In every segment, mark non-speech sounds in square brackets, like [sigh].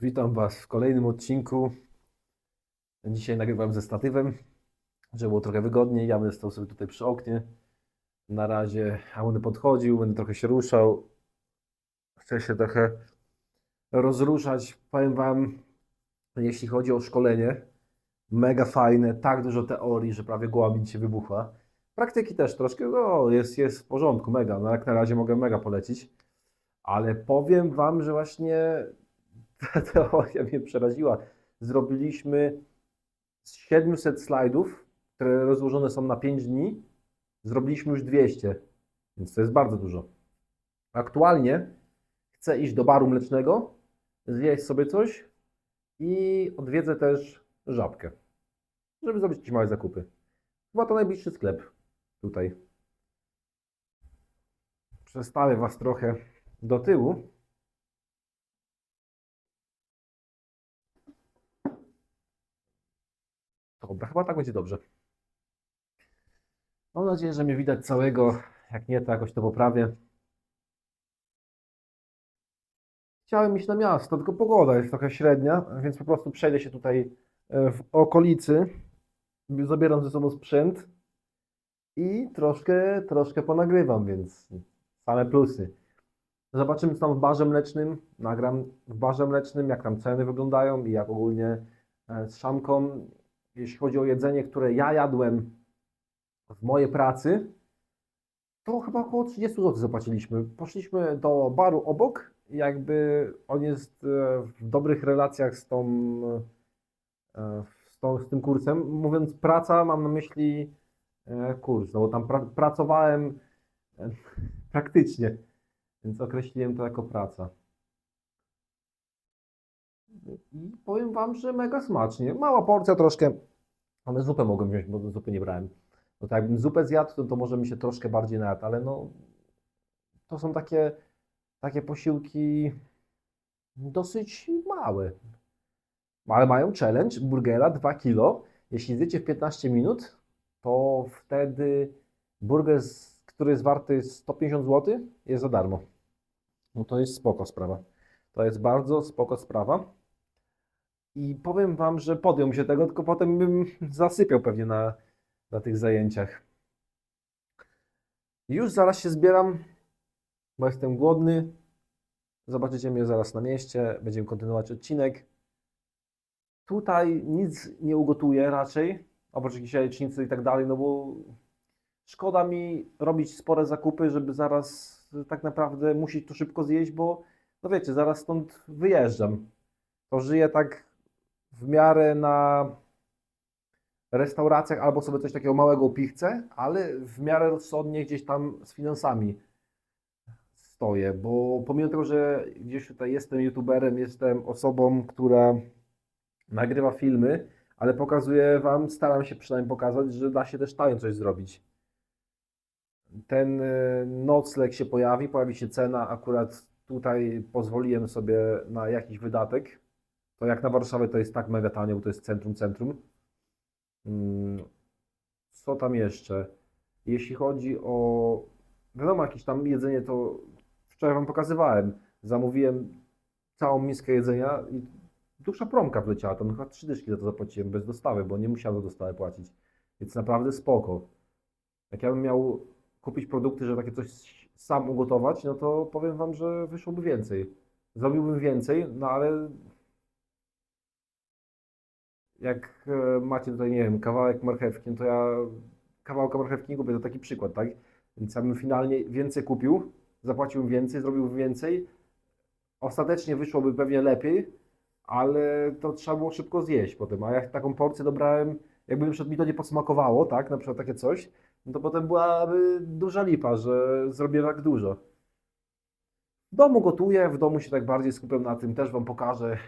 Witam Was w kolejnym odcinku. Dzisiaj nagrywam ze statywem, żeby było trochę wygodniej. Ja będę stał sobie tutaj przy oknie. Na razie, a będę podchodził, będę trochę się ruszał. Chcę się trochę rozruszać. Powiem Wam, jeśli chodzi o szkolenie, mega fajne, tak dużo teorii, że prawie głowa mi się wybuchła. Praktyki też troszkę, no jest, jest w porządku, mega. No jak na razie mogę mega polecić. Ale powiem Wam, że właśnie [laughs] ta teoria mnie przeraziła. Zrobiliśmy z 700 slajdów, które rozłożone są na 5 dni, zrobiliśmy już 200, więc to jest bardzo dużo. Aktualnie chcę iść do baru mlecznego, zjeść sobie coś i odwiedzę też żabkę, żeby zrobić jakieś małe zakupy. Chyba to najbliższy sklep tutaj. Przestawię Was trochę do tyłu. Dobra, chyba tak będzie dobrze. Mam nadzieję, że mnie widać całego. Jak nie, to jakoś to poprawię. Chciałem iść na miasto, tylko pogoda jest trochę średnia, więc po prostu przejdę się tutaj e, w okolicy. Zabieram ze sobą sprzęt i troszkę, troszkę ponagrywam, więc same plusy. Zobaczymy, co tam w barze mlecznym. Nagram w barze mlecznym, jak tam ceny wyglądają i jak ogólnie e, z szamką jeśli chodzi o jedzenie, które ja jadłem w mojej pracy, to chyba około 30 zł zapłaciliśmy. Poszliśmy do baru obok, jakby on jest e, w dobrych relacjach z tą, e, z, tą, z tym kursem. Mówiąc praca, mam na myśli e, kurs, no bo tam pra, pracowałem praktycznie, więc określiłem to jako praca. I powiem Wam, że mega smacznie. Mała porcja troszkę, ale zupę mogłem wziąć, bo zupy nie brałem. No to jakbym zupę zjadł, to, to może mi się troszkę bardziej najadł, ale no to są takie, takie posiłki dosyć małe. Ale mają challenge burgera 2 kg. Jeśli zjecie w 15 minut, to wtedy burger, który jest warty 150 zł, jest za darmo. No to jest spoko sprawa. To jest bardzo spoko sprawa. I powiem Wam, że podjął się tego, tylko potem bym [laughs] zasypiał pewnie na, na tych zajęciach. Już zaraz się zbieram, bo jestem głodny. Zobaczycie mnie zaraz na mieście, będziemy kontynuować odcinek. Tutaj nic nie ugotuję raczej, oprócz jakichś jajecznicy i tak dalej, no bo szkoda mi robić spore zakupy, żeby zaraz tak naprawdę musieć to szybko zjeść, bo no wiecie, zaraz stąd wyjeżdżam. To żyję tak w miarę na restauracjach albo sobie coś takiego małego pichcę, ale w miarę rozsądnie gdzieś tam z finansami stoję, bo pomimo tego, że gdzieś tutaj jestem youtuberem, jestem osobą, która nagrywa filmy, ale pokazuję Wam, staram się przynajmniej pokazać, że da się też taniej coś zrobić. Ten y, nocleg się pojawi, pojawi się cena, akurat tutaj pozwoliłem sobie na jakiś wydatek, to jak na Warszawę to jest tak mega tanio, bo to jest centrum, centrum. Mm, Co tam jeszcze? Jeśli chodzi o, wiadomo, jakieś tam jedzenie, to wczoraj Wam pokazywałem. Zamówiłem całą miskę jedzenia i dusza promka wleciała. Tam chyba trzy dyszki za to zapłaciłem bez dostawy, bo nie musiałem za dostawę płacić. Więc naprawdę spoko. Jak ja bym miał kupić produkty, żeby takie coś sam ugotować, no to powiem Wam, że wyszłoby więcej. Zrobiłbym więcej, no ale jak e, macie tutaj, nie wiem, kawałek marchewki, no to ja kawałka marchewki nie kupię, to taki przykład, tak? Więc ja bym finalnie więcej kupił, zapłacił więcej, zrobił więcej, ostatecznie wyszłoby pewnie lepiej, ale to trzeba było szybko zjeść potem, a jak taką porcję dobrałem, jakby na mi to nie posmakowało, tak, na przykład takie coś, no to potem byłaby duża lipa, że zrobię tak dużo. W domu gotuję, w domu się tak bardziej skupiam na tym, też Wam pokażę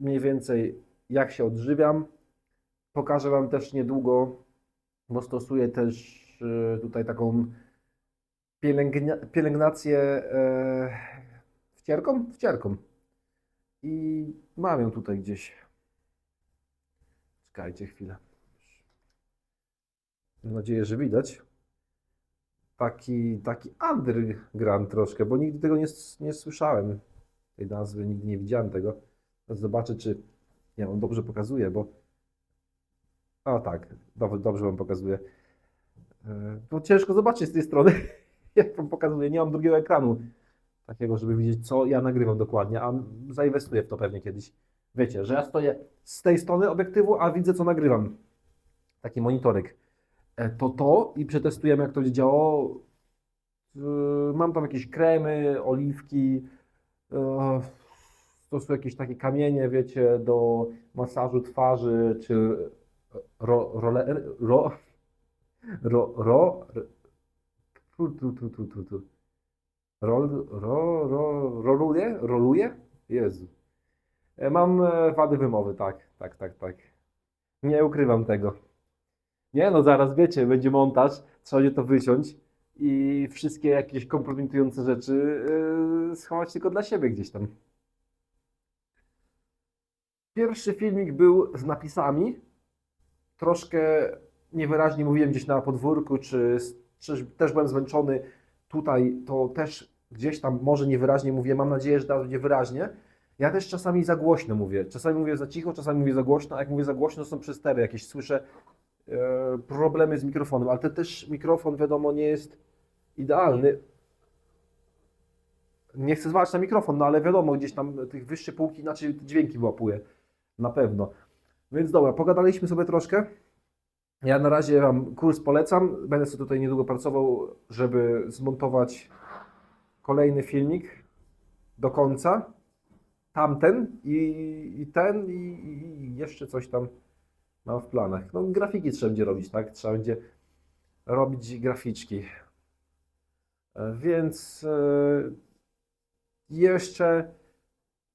mniej więcej jak się odżywiam. Pokażę Wam też niedługo, bo stosuję też e, tutaj taką pielęgnia, pielęgnację e, wcierką? Wcierką. I mam ją tutaj gdzieś. Czekajcie chwilę. Mam nadzieję, że widać. Taki, taki underground troszkę, bo nigdy tego nie, nie słyszałem. tej nazwy, nigdy nie widziałem tego. Zobaczę, czy nie, on dobrze pokazuje, bo o tak, dobrze, dobrze wam pokazuje. E, To ciężko zobaczyć z tej strony, [laughs] jak wam pokazuję. Nie mam drugiego ekranu takiego, żeby widzieć, co ja nagrywam dokładnie, a zainwestuję w to pewnie kiedyś. Wiecie, że ja stoję z tej strony obiektywu, a widzę, co nagrywam. Taki monitorek. E, To to i przetestujemy, jak to będzie działało. E, Mam tam jakieś kremy, oliwki, e, to są jakieś takie kamienie, wiecie, do masażu twarzy, czy ro, role, ro, ro, ro, tu, tu, tu, tu, tu, tu. Rol, ro, ro, roluje? Roluje? Jezu. E, Mam e, wady wymowy, tak, tak, tak, tak. Nie ukrywam tego. Nie no, zaraz wiecie, będzie montaż, trzeba będzie to wyciąć i wszystkie jakieś kompromitujące rzeczy yy, schować tylko dla siebie gdzieś tam. Pierwszy filmik był z napisami. Troszkę niewyraźnie mówiłem gdzieś na podwórku, czy, czy też byłem zmęczony. Tutaj to też gdzieś tam może niewyraźnie mówię. Mam nadzieję, że teraz będzie wyraźnie. Ja też czasami za głośno mówię. Czasami mówię za cicho, czasami mówię za głośno. A jak mówię za głośno, to są przestery jakieś. Słyszę e, problemy z mikrofonem, ale to też mikrofon, wiadomo, nie jest idealny. Nie chcę zwalać na mikrofon, no ale wiadomo, gdzieś tam tych wyższe półki inaczej dźwięki łapuje. Na pewno. Więc dobra, pogadaliśmy sobie troszkę. Ja na razie Wam kurs polecam. Będę sobie tutaj niedługo pracował, żeby zmontować kolejny filmik do końca. Tamten i, i ten, i, i jeszcze coś tam mam w planach. No, grafiki trzeba będzie robić, tak? Trzeba będzie robić graficzki. E, Więc e, jeszcze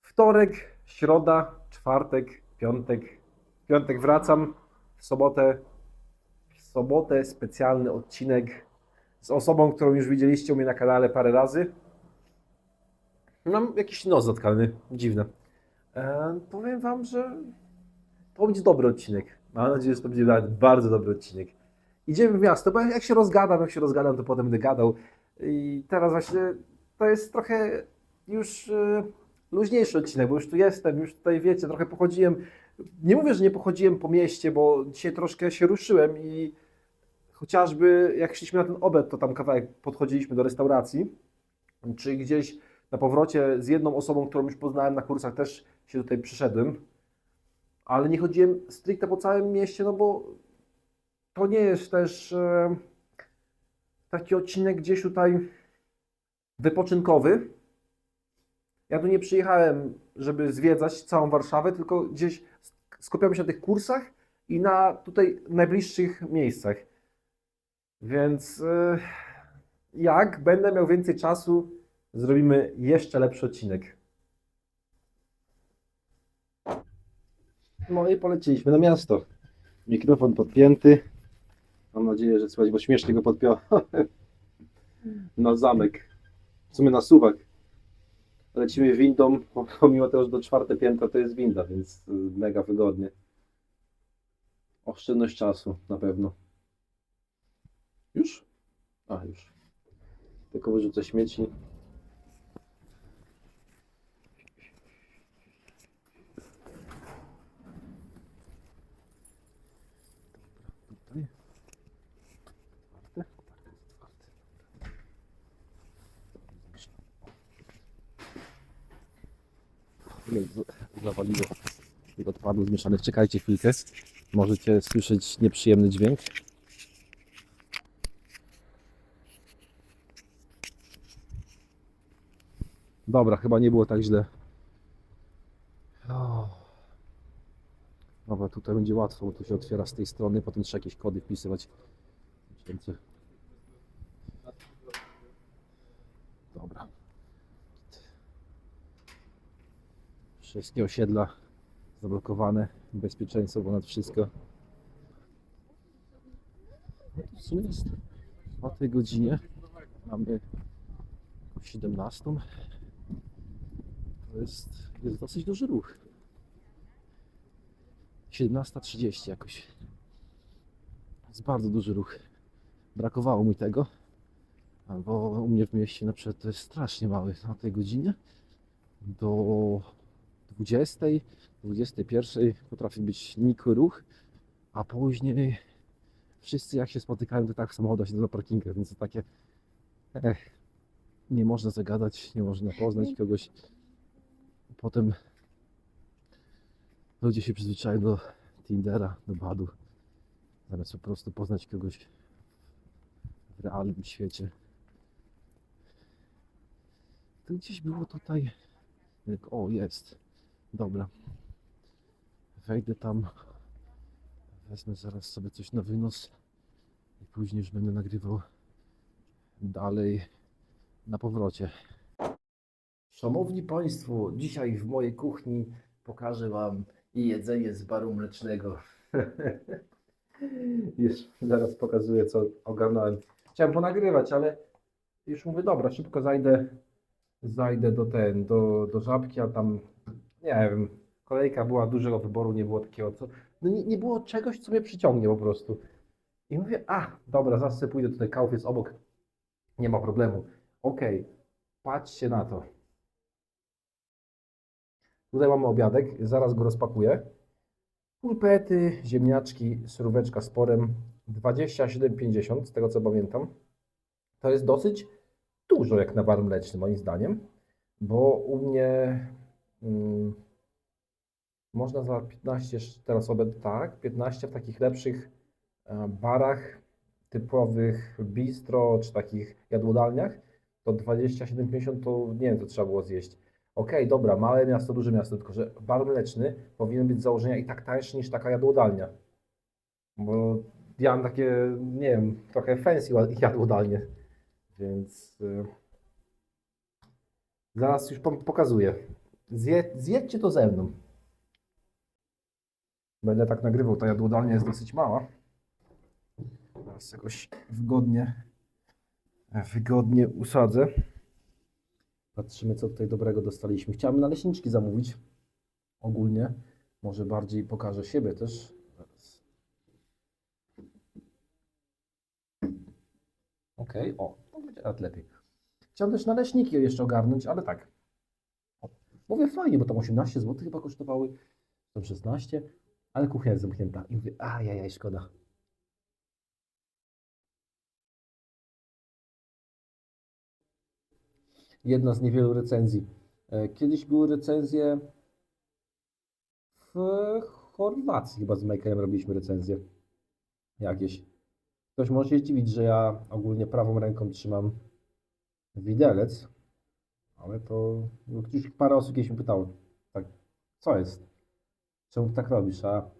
wtorek, środa, czwartek, piątek. W piątek wracam, w sobotę, w sobotę specjalny odcinek z osobą, którą już widzieliście u mnie na kanale parę razy. Mam jakiś nos zatkany, dziwne. E, powiem Wam, że to będzie dobry odcinek. Mam nadzieję, że to będzie bardzo dobry odcinek. Idziemy w miasto, bo jak się rozgadam, jak się rozgadam, to potem będę gadał. I teraz właśnie to jest trochę już e, luźniejszy odcinek, bo już tu jestem, już tutaj wiecie, trochę pochodziłem. Nie mówię, że nie pochodziłem po mieście, bo dzisiaj troszkę się ruszyłem i chociażby jak szliśmy na ten obiad, to tam kawałek podchodziliśmy do restauracji, czy gdzieś na powrocie z jedną osobą, którą już poznałem na kursach, też się tutaj przyszedłem. Ale nie chodziłem stricte po całym mieście, no bo to nie jest też e, taki odcinek gdzieś tutaj wypoczynkowy. Ja tu nie przyjechałem, żeby zwiedzać całą Warszawę, tylko gdzieś skupiamy się na tych kursach i na tutaj najbliższych miejscach. Więc e, jak będę miał więcej czasu, zrobimy jeszcze lepszy odcinek. No i poleciliśmy na miasto. Mikrofon podpięty. Mam nadzieję, że słychać, bo śmiesznie go podpiąłem [laughs] na zamek. W sumie na suwak. Lecimy windą, pomimo tego, że do czwarte piętro to jest winda, więc y, mega wygodnie. Oszczędność czasu na pewno. Już? A, już. Tylko wyrzucę śmieci. Tutaj. Otwarte? Tak, jest otwarte. Nie, z- Zawaliło. Zmieszanych. Czekajcie chwilkę. Możecie słyszeć nieprzyjemny dźwięk. Dobra, chyba nie było tak źle. Dobra, tutaj będzie łatwo, bo tu się otwiera z tej strony, potem trzeba jakieś kody wpisywać. Dobra. Wszystkie osiedla zablokowane, bezpieczeństwo ponad wszystko. W sumie jest o tej godzinie mamy 17. To jest, jest dosyć duży ruch. 17.30 jakoś. Jest bardzo duży ruch. Brakowało mi tego, bo u mnie w mieście na przykład to jest strasznie mały na tej godzinie. do 20, 21 potrafi być nikły ruch, a później wszyscy jak się spotykają, to tak w samochodach siedzą na parkingach, więc to takie ech, nie można zagadać, nie można poznać kogoś. Potem ludzie się przyzwyczają do Tindera, do Badu, zamiast po prostu poznać kogoś w realnym świecie. To gdzieś było tutaj. O, jest. Dobra. Wejdę tam. Wezmę zaraz sobie coś na wynos. I później już będę nagrywał dalej na powrocie. Szanowni Państwo, dzisiaj w mojej kuchni pokażę Wam jedzenie z baru mlecznego. [laughs] Już zaraz pokazuję, co ogarnąłem. Chciałem ponagrywać, ale już mówię, dobra, szybko zajdę, zajdę do ten, do, do żabki, a tam, nie wiem, kolejka była dużego wyboru, nie było takiego, co, no nie, nie było czegoś, co mnie przyciągnie po prostu. I mówię, a, dobra, sobie pójdę, tutaj kauf jest obok, nie ma problemu. Okej, patrzcie na to. Tutaj mamy obiadek, zaraz go rozpakuję. Pulpety, ziemniaczki, suróweczka z porem 27,50 z tego co pamiętam. To jest dosyć dużo jak na bar mleczny moim zdaniem, bo u mnie mm, można za 15 sz- teraz obiad, tak, 15 w takich lepszych e, barach typowych bistro czy takich jadłodalniach, to 27,50 to nie wiem co trzeba było zjeść. Okej, dobra, małe miasto, duże miasto, tylko że bar mleczny powinien być z założenia i tak tańszy niż taka jadłodalnia. Bo ja mam takie, nie wiem, trochę fancy [laughs] jadłodalnie, więc y, zaraz już pokazuję. Zje, zjedźcie to ze mną. Będę tak nagrywał, ta jadłodalnia jest dosyć mała. Teraz jakoś wygodnie, wygodnie usadzę. Patrzymy, co tutaj dobrego dostaliśmy. Chciałem naleśniczki zamówić. Ogólnie. Może bardziej pokażę siebie też. Okej, o, to będzie nawet lepiej. Chciałem też naleśniki jeszcze ogarnąć, ale tak. Mówię fajnie, bo tam 18 zł chyba kosztowały. Tam 16, ale kuchnia jest zamknięta. I mówię, ajajaj, szkoda. jedna z niewielu recenzji. E, Kiedyś były recenzje w Chorwacji, chyba z Makerem robiliśmy recenzje jakieś. Ktoś może się dziwić, że ja ogólnie prawą ręką trzymam widelec, ale to no, gdzieś parę osób kiedyś mi pytało, tak, co jest? Czemu tak robisz? A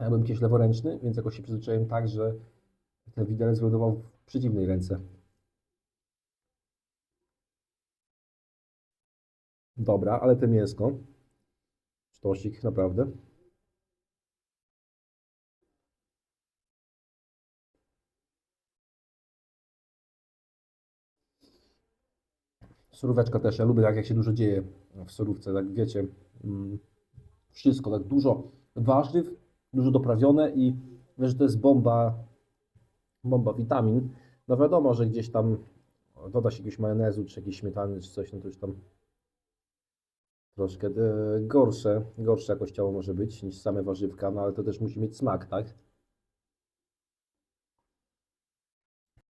ja byłem kiedyś leworęczny, więc jakoś się przyzwyczaiłem tak, że ten widelec wylądował w przeciwnej ręce. Dobra, ale to mięsko. Sztosik, naprawdę. Suróweczka też, ja lubię tak jak się dużo dzieje w surówce, tak wiecie, mm, wszystko, tak dużo warzyw, dużo doprawione i wiesz, że to jest bomba, bomba witamin. No wiadomo, że gdzieś tam doda się jakiegoś majonezu, czy jakiejś śmietany, czy coś, no to już tam troszkę e, gorsze, gorsze jakościowo może być niż same warzywka, no ale to też musi mieć smak, tak?